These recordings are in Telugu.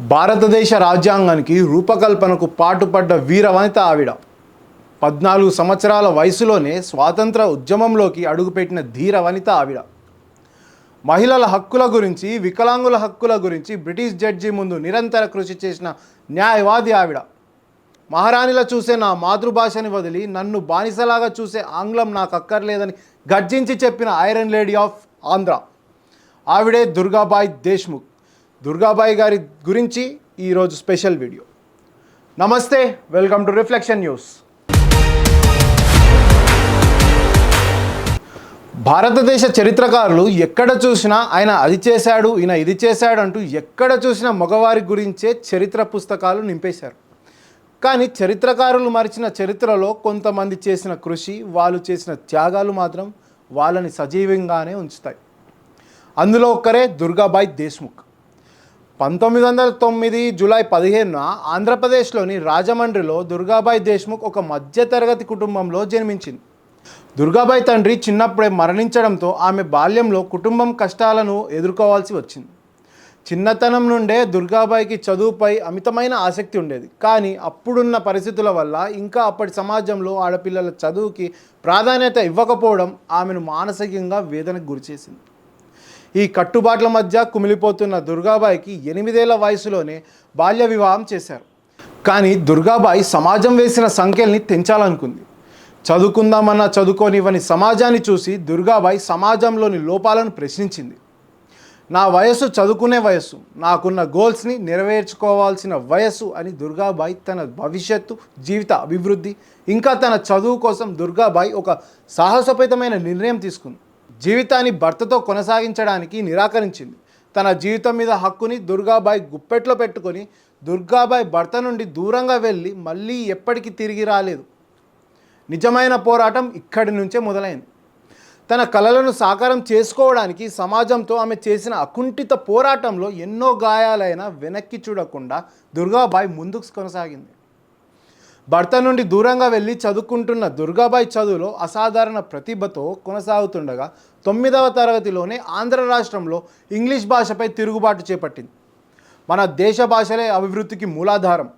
భారతదేశ రాజ్యాంగానికి రూపకల్పనకు పాటుపడ్డ వీరవనిత ఆవిడ. పద్నాలుగు సంవత్సరాల వయసులోనే స్వాతంత్ర ఉద్యమంలోకి అడుగుపెట్టిన ధీర వనిత ఆవిడ. మహిళల హక్కుల గురించి వికలాంగుల హక్కుల గురించి బ్రిటిష్ జడ్జి ముందు నిరంతర కృషి చేసిన న్యాయవాది ఆవిడ. మహారాణిలా చూసే నా మాతృభాషని వదిలి నన్ను బానిసలాగా చూసే ఆంగ్లం నాకు అక్కర్లేదని గర్జించి చెప్పిన ఐరన్ లేడీ ఆఫ్ ఆంధ్ర. ఆవిడే దుర్గాబాయ్ దేశ్ముఖ్. దుర్గాబాయి గారి గురించి ఈరోజు స్పెషల్ వీడియో. నమస్తే వెల్కమ్ టు రిఫ్లెక్షన్ న్యూస్. భారతదేశ చరిత్రకారులు ఎక్కడ చూసినా ఆయన అది చేశాడు ఈయన ఇది చేశాడు అంటూ ఎక్కడ చూసినా మగవారి గురించే చరిత్ర పుస్తకాలు నింపేశారు. కానీ చరిత్రకారులు మరిచిన చరిత్రలో కొంతమంది చేసిన కృషి వాళ్ళు చేసిన త్యాగాలు మాత్రం వాళ్ళని సజీవంగానే ఉంచుతాయి. అందులో ఒక్కరే దుర్గాబాయ్ దేశ్ముఖ్. పంతొమ్మిది వందల తొమ్మిది జూలై పదిహేనున ఆంధ్రప్రదేశ్లోని రాజమండ్రిలో దుర్గాబాయి దేశ్ముఖ్ ఒక మధ్యతరగతి కుటుంబంలో జన్మించింది. దుర్గాబాయి తండ్రి చిన్నప్పుడే మరణించడంతో ఆమె బాల్యంలో కుటుంబం కష్టాలను ఎదుర్కోవాల్సి వచ్చింది. చిన్నతనం నుండే దుర్గాబాయికి చదువుపై అమితమైన ఆసక్తి ఉండేది. కానీ అప్పుడున్న పరిస్థితుల వల్ల ఇంకా అప్పటి సమాజంలో ఆడపిల్లల చదువుకి ప్రాధాన్యత ఇవ్వకపోవడం ఆమెను మానసికంగా వేదనకు గురిచేసింది. ఈ కట్టుబాట్ల మధ్య కుమిలిపోతున్న దుర్గాబాయికి ఎనిమిదేళ్ళ వయసులోనే బాల్య వివాహం చేశారు. కానీ దుర్గాబాయి సమాజం వేసిన సంఖ్యల్ని తెంచాలనుకుంది. చదువుకుందామన్న చదువుకోనివ్వని సమాజాన్ని చూసి దుర్గాబాయి సమాజంలోని లోపాలను ప్రశ్నించింది. నా వయస్సు చదువుకునే వయస్సు నాకున్న గోల్స్ని నెరవేర్చుకోవాల్సిన వయస్సు అని దుర్గాబాయి తన భవిష్యత్తు జీవిత అభివృద్ధి ఇంకా తన చదువు కోసం దుర్గాబాయి ఒక సాహసోపేతమైన నిర్ణయం తీసుకుంది. జీవితాన్ని భర్తతో కొనసాగించడానికి నిరాకరించింది. తన జీవితం మీద హక్కుని దుర్గాబాయ్ గుప్పెట్లో పెట్టుకొని దుర్గాబాయ్ భర్త నుండి దూరంగా వెళ్ళి మళ్ళీ ఎప్పటికీ తిరిగి రాలేదు. నిజమైన పోరాటం ఇక్కడి నుంచే మొదలైంది. తన కలలను సాకారం చేసుకోవడానికి సమాజంతో ఆమె చేసిన అకుంఠిత పోరాటంలో ఎన్నో గాయాలైన వెనక్కి చూడకుండా దుర్గాబాయ్ ముందుకు కొనసాగింది. భర్త నుండి దూరంగా వెళ్ళి చదువుకుంటున్న దుర్గాబాయి చదువులో అసాధారణ ప్రతిభతో కొనసాగుతుండగా తొమ్మిదవ తరగతిలోనే ఆంధ్ర రాష్ట్రంలో ఇంగ్లీష్ భాషపై తిరుగుబాటు చేపట్టింది. మన దేశ భాషలే అభివృద్ధికి మూలాధారం.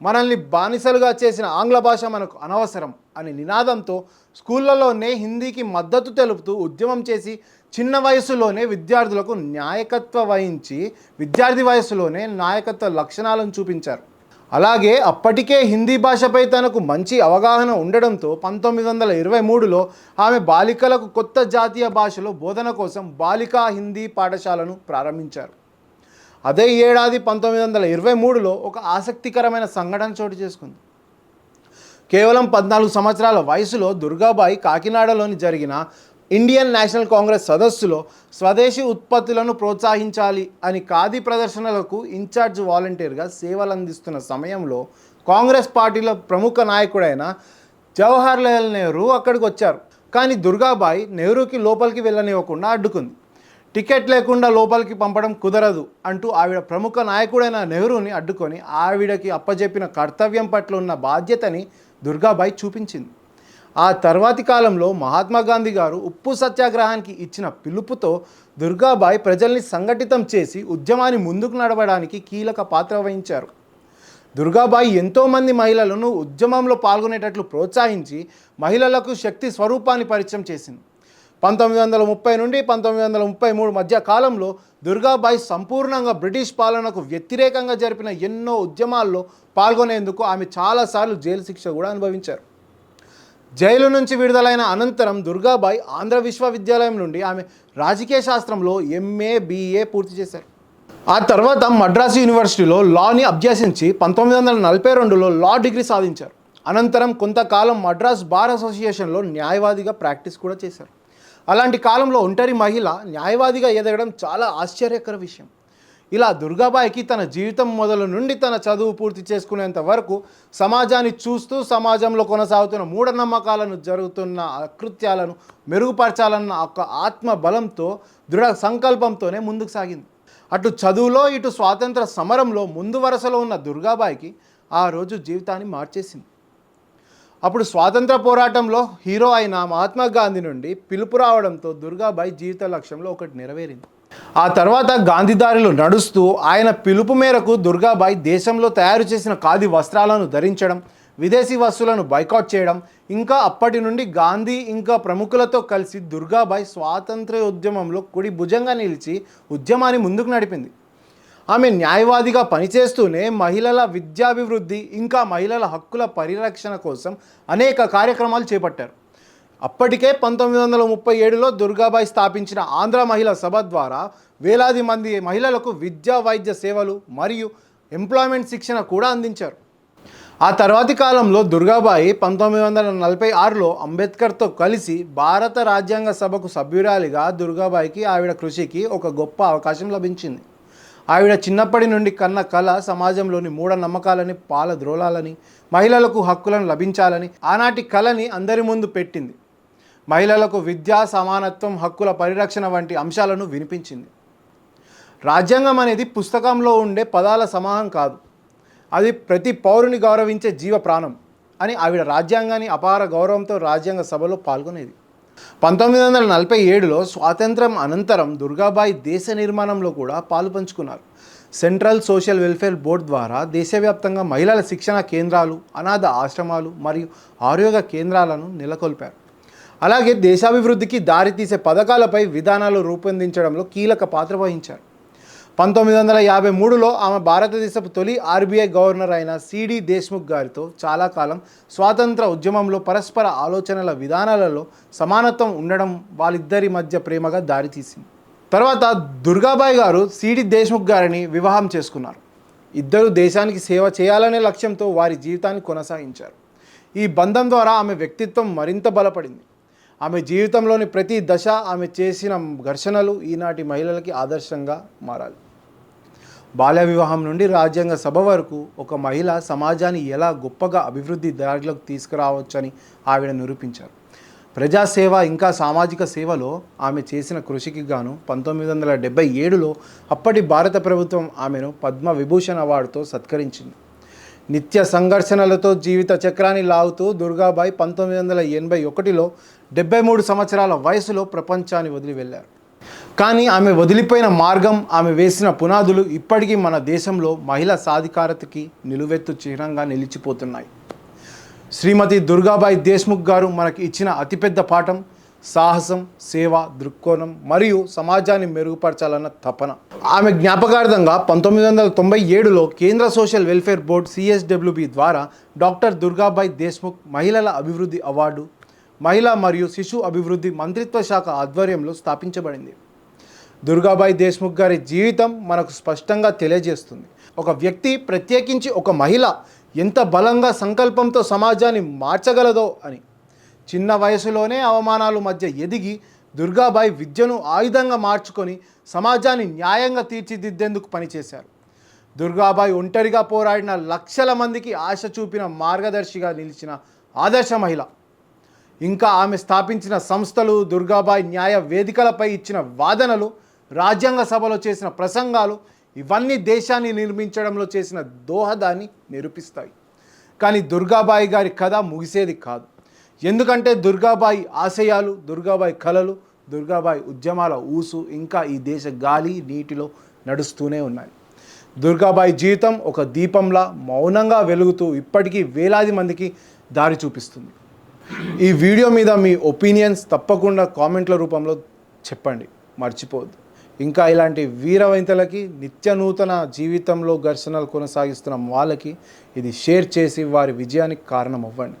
మనల్ని బానిసలుగా చేసిన ఆంగ్ల భాష మనకు అనవసరం అనే నినాదంతో స్కూళ్ళలోనే హిందీకి మద్దతు తెలుపుతూ ఉద్యమం చేసి చిన్న వయసులోనే విద్యార్థులకు నాయకత్వ వహించి విద్యార్థి వయసులోనే నాయకత్వ లక్షణాలను చూపించారు. అలాగే అప్పటికే హిందీ భాషపై తనకు మంచి అవగాహన ఉండడంతో పంతొమ్మిది వందల ఇరవై మూడులో ఆమె బాలికలకు కొత్త జాతీయ భాషలో బోధన కోసం బాలికా హిందీ పాఠశాలను ప్రారంభించారు. అదే ఏడాది పంతొమ్మిది వందల ఇరవై మూడులో ఒక ఆసక్తికరమైన సంఘటన చోటు చేసుకుంది. కేవలం పద్నాలుగు సంవత్సరాల వయసులో దుర్గాబాయి కాకినాడలోని జరిగిన ఇండియన్ నేషనల్ కాంగ్రెస్ సదస్సులో స్వదేశీ ఉత్పత్తులను ప్రోత్సహించాలి అని ఖాదీ ప్రదర్శనలకు ఇన్ఛార్జ్ వాలంటీర్గా సేవలు అందిస్తున్న సమయంలో కాంగ్రెస్ పార్టీలో ప్రముఖ నాయకుడైన జవహర్లాల్ నెహ్రూ అక్కడికి వచ్చారు. కానీ దుర్గాబాయి నెహ్రూకి లోపలికి వెళ్ళనివ్వకుండా అడ్డుకుంది. టికెట్ లేకుండా లోపలికి పంపడం కుదరదు అంటూ ఆవిడ ప్రముఖ నాయకుడైన నెహ్రూని అడ్డుకొని ఆవిడకి అప్పజెప్పిన కర్తవ్యం పట్ల ఉన్న బాధ్యతని దుర్గాబాయి చూపించింది. ఆ తర్వాతి కాలంలో మహాత్మా గాంధీ గారు ఉప్పు సత్యాగ్రహానికి ఇచ్చిన పిలుపుతో దుర్గాబాయి ప్రజల్ని సంఘటితం చేసి ఉద్యమాన్ని ముందుకు నడవడానికి కీలక పాత్ర వహించారు. దుర్గాబాయి ఎంతోమంది మహిళలను ఉద్యమంలో పాల్గొనేటట్లు ప్రోత్సహించి మహిళలకు శక్తి స్వరూపాన్ని పరిచయం చేసింది. పంతొమ్మిది వందల ముప్పై నుండి పంతొమ్మిది వందల ముప్పై మూడు మధ్య కాలంలో దుర్గాబాయి సంపూర్ణంగా బ్రిటిష్ పాలనకు వ్యతిరేకంగా జరిపిన ఎన్నో ఉద్యమాల్లో పాల్గొనేందుకు ఆమె చాలాసార్లు జైలు శిక్ష కూడా అనుభవించారు. జైలు నుంచి విడుదలైన అనంతరం దుర్గాబాయి ఆంధ్ర విశ్వవిద్యాలయం నుండి ఆమె రాజకీయ శాస్త్రంలో ఎంఏ బిఏ పూర్తి చేశారు. ఆ తర్వాత మద్రాసు యూనివర్సిటీలో లాని అభ్యసించి పంతొమ్మిది వందల నలభై రెండులో లా డిగ్రీ సాధించారు. అనంతరం కొంతకాలం మద్రాస్ బార్ అసోసియేషన్లో న్యాయవాదిగా ప్రాక్టీస్ కూడా చేశారు. అలాంటి కాలంలో ఒంటరి మహిళ న్యాయవాదిగా ఎదగడం చాలా ఆశ్చర్యకర విషయం. ఇలా దుర్గాబాయికి తన జీవితం మొదలు నుండి తన చదువు పూర్తి చేసుకునేంత వరకు సమాజాన్ని చూస్తూ సమాజంలో కొనసాగుతున్న మూఢనమ్మకాలను జరుగుతున్న అకృత్యాలను మెరుగుపరచాలన్న ఒక ఆత్మ బలంతో దృఢ సంకల్పంతోనే ముందుకు సాగింది. అటు చదువులో ఇటు స్వాతంత్ర సమరంలో ముందు వరుసలో ఉన్న దుర్గాబాయికి ఆ రోజు జీవితాన్ని మార్చేసింది. అప్పుడు స్వాతంత్ర పోరాటంలో హీరో అయిన మహాత్మా గాంధీ నుండి పిలుపు రావడంతో దుర్గాబాయి జీవిత లక్ష్యంలో ఒకటి నెరవేరింది. ఆ తర్వాత గాంధీదారిలో నడుస్తూ ఆయన పిలుపు మేరకు దుర్గాబాయి దేశంలో తయారు చేసిన ఖాదీ వస్త్రాలను ధరించడం విదేశీ వస్తువులను బైకాట్ చేయడం ఇంకా అప్పటి నుండి గాంధీ ఇంకా ప్రముఖులతో కలిసి దుర్గాబాయి స్వాతంత్ర్య ఉద్యమంలో కుడి భుజంగా నిలిచి ఉద్యమాన్ని ముందుకు నడిపింది. ఆమె న్యాయవాదిగా పనిచేస్తూనే మహిళల విద్యాభివృద్ధి ఇంకా మహిళల హక్కుల పరిరక్షణ కోసం అనేక కార్యక్రమాలు చేపట్టారు. అప్పటికే పంతొమ్మిది వందల ముప్పై ఏడులో దుర్గాబాయి స్థాపించిన ఆంధ్ర మహిళా సభ ద్వారా వేలాది మంది మహిళలకు విద్యా వైద్య సేవలు మరియు ఎంప్లాయ్మెంట్ శిక్షణ కూడా అందించారు. ఆ తర్వాతి కాలంలో దుర్గాబాయి పంతొమ్మిది వందల నలభై ఆరులో అంబేద్కర్తో కలిసి భారత రాజ్యాంగ సభకు సభ్యురాలిగా దుర్గాబాయికి ఆవిడ కృషికి ఒక గొప్ప అవకాశం లభించింది. ఆవిడ చిన్నప్పటి నుండి కన్న కళ సమాజంలోని మూఢనమ్మకాలని పాలద్రోలాలని మహిళలకు హక్కులను లభించాలని ఆనాటి కళని అందరి ముందు పెట్టింది. మహిళలకు విద్యా సమానత్వం హక్కుల పరిరక్షణ వంటి అంశాలను వినిపించింది. రాజ్యాంగం అనేది పుస్తకంలో ఉండే పదాల సమాహం కాదు. అది ప్రతి పౌరుని గౌరవించే జీవ ప్రాణం అని ఆవిడ రాజ్యాంగాన్ని అపార గౌరవంతో రాజ్యాంగ సభలో పాల్గొనేది. పంతొమ్మిది వందల నలభై ఏడులో స్వాతంత్రం అనంతరం దుర్గాబాయి దేశ నిర్మాణంలో కూడా పాలు పంచుకున్నారు. సెంట్రల్ సోషల్ వెల్ఫేర్ బోర్డు ద్వారా దేశవ్యాప్తంగా మహిళల శిక్షణ కేంద్రాలు అనాథ ఆశ్రమాలు మరియు ఆరోగ్య కేంద్రాలను నెలకొల్పారు. అలాగే దేశాభివృద్ధికి దారితీసే పథకాలపై విధానాలు రూపొందించడంలో కీలక పాత్ర వహించారు. పంతొమ్మిది వందల యాభై మూడులో ఆమె భారతదేశపు తొలి ఆర్బీఐ గవర్నర్ అయిన సిడి దేశ్ముఖ్ గారితో చాలా కాలం స్వాతంత్ర ఉద్యమంలో పరస్పర ఆలోచనల విధానాలలో సమానత్వం ఉండడం వాళ్ళిద్దరి మధ్య ప్రేమగా దారితీసింది తర్వాత దుర్గాబాయి గారు సిడి దేశ్ముఖ్ గారిని వివాహం చేసుకున్నారు. ఇద్దరు దేశానికి సేవ చేయాలనే లక్ష్యంతో వారి జీవితాన్ని కొనసాగించారు. ఈ బంధం ద్వారా ఆమె వ్యక్తిత్వం మరింత బలపడింది. ఆమె జీవితంలోని ప్రతి దశ ఆమె చేసిన ఘర్షణలు ఈనాటి మహిళలకి ఆదర్శంగా మారాలి. బాల్య వివాహం నుండి రాజ్యాంగ సభ వరకు ఒక మహిళ సమాజాన్ని ఎలా గొప్పగా అభివృద్ధి దారిలోకి తీసుకురావచ్చని ఆవిడ నిరూపించారు. ప్రజాసేవ ఇంకా సామాజిక సేవలో ఆమె చేసిన కృషికి గాను పంతొమ్మిది వందల డెబ్బై ఏడులో అప్పటి భారత ప్రభుత్వం ఆమెను పద్మ విభూషణ్ అవార్డుతో సత్కరించింది. నిత్య సంఘర్షణలతో జీవిత చక్రాన్ని లాగుతూ దుర్గాబాయి పంతొమ్మిది వందల ఎనభై ఒకటిలో డెబ్బై మూడు సంవత్సరాల వయసులో ప్రపంచాన్ని వదిలి వెళ్ళారు. కానీ ఆమె వదిలిపోయిన మార్గం ఆమె వేసిన పునాదులు ఇప్పటికీ మన దేశంలో మహిళా సాధికారతకి నిలువెత్తు చిహ్నంగా నిలిచిపోతున్నాయి. శ్రీమతి దుర్గాబాయి దేశ్ముఖ్ గారు మనకి ఇచ్చిన అతిపెద్ద పాఠం సాహసం సేవ దృక్కోణం మరియు సమాజాన్ని మెరుగుపరచాలన్న తపన. ఆమె జ్ఞాపకార్థంగా పంతొమ్మిది వందల తొంభై ఏడులో కేంద్ర సోషల్ వెల్ఫేర్ బోర్డ్ సిఎస్డబ్ల్యూబి ద్వారా డాక్టర్ దుర్గాబాయి దేశ్ముఖ్ మహిళల అభివృద్ధి అవార్డు మహిళా మరియు శిశు అభివృద్ధి మంత్రిత్వ శాఖ ఆధ్వర్యంలో స్థాపించబడింది. దుర్గాబాయి దేశ్ముఖ్ గారి జీవితం మనకు స్పష్టంగా తెలియజేస్తుంది. ఒక వ్యక్తి ప్రత్యేకించి ఒక మహిళ ఎంత బలంగా సంకల్పంతో సమాజాన్ని మార్చగలదో అని. చిన్న వయసులోనే అవమానాల మధ్య ఎదిగి దుర్గాబాయి విద్యను ఆయుధంగా మార్చుకొని సమాజాన్ని న్యాయంగా తీర్చిదిద్దేందుకు పనిచేశారు. దుర్గాబాయి ఒంటరిగా పోరాడిన లక్షల మందికి ఆశ చూపిన మార్గదర్శిగా నిలిచిన ఆదర్శ మహిళ. ఇంకా ఆమె స్థాపించిన సంస్థలు దుర్గాబాయి న్యాయ వేదికలపై ఇచ్చిన వాదనలు రాజ్యాంగ సభలో చేసిన ప్రసంగాలు ఇవన్నీ దేశాన్ని నిర్మించడంలో చేసిన దోహదాన్ని నిరూపిస్తాయి. కానీ దుర్గాబాయి గారి కథ ముగిసేది కాదు. ఎందుకంటే దుర్గాబాయి ఆశయాలు దుర్గాబాయి కళలు దుర్గాబాయి ఉద్యమాల ఊసు ఇంకా ఈ దేశ గాలి నీటిలో నడుస్తూనే ఉన్నాయి. దుర్గాబాయి జీవితం ఒక దీపంలా మౌనంగా వెలుగుతూ ఇప్పటికీ వేలాది మందికి దారి చూపిస్తుంది. ఈ వీడియో మీద మీ ఒపీనియన్స్ తప్పకుండా కామెంట్ల రూపంలో చెప్పండి. మర్చిపోవద్దు. ఇంకా ఇలాంటి వీరవనితలకి నిత్య నూతన జీవితంలో ఘర్షణలు కొనసాగిస్తున్న వాళ్ళకి ఇది షేర్ చేసి వారి విజయానికి కారణం అవ్వండి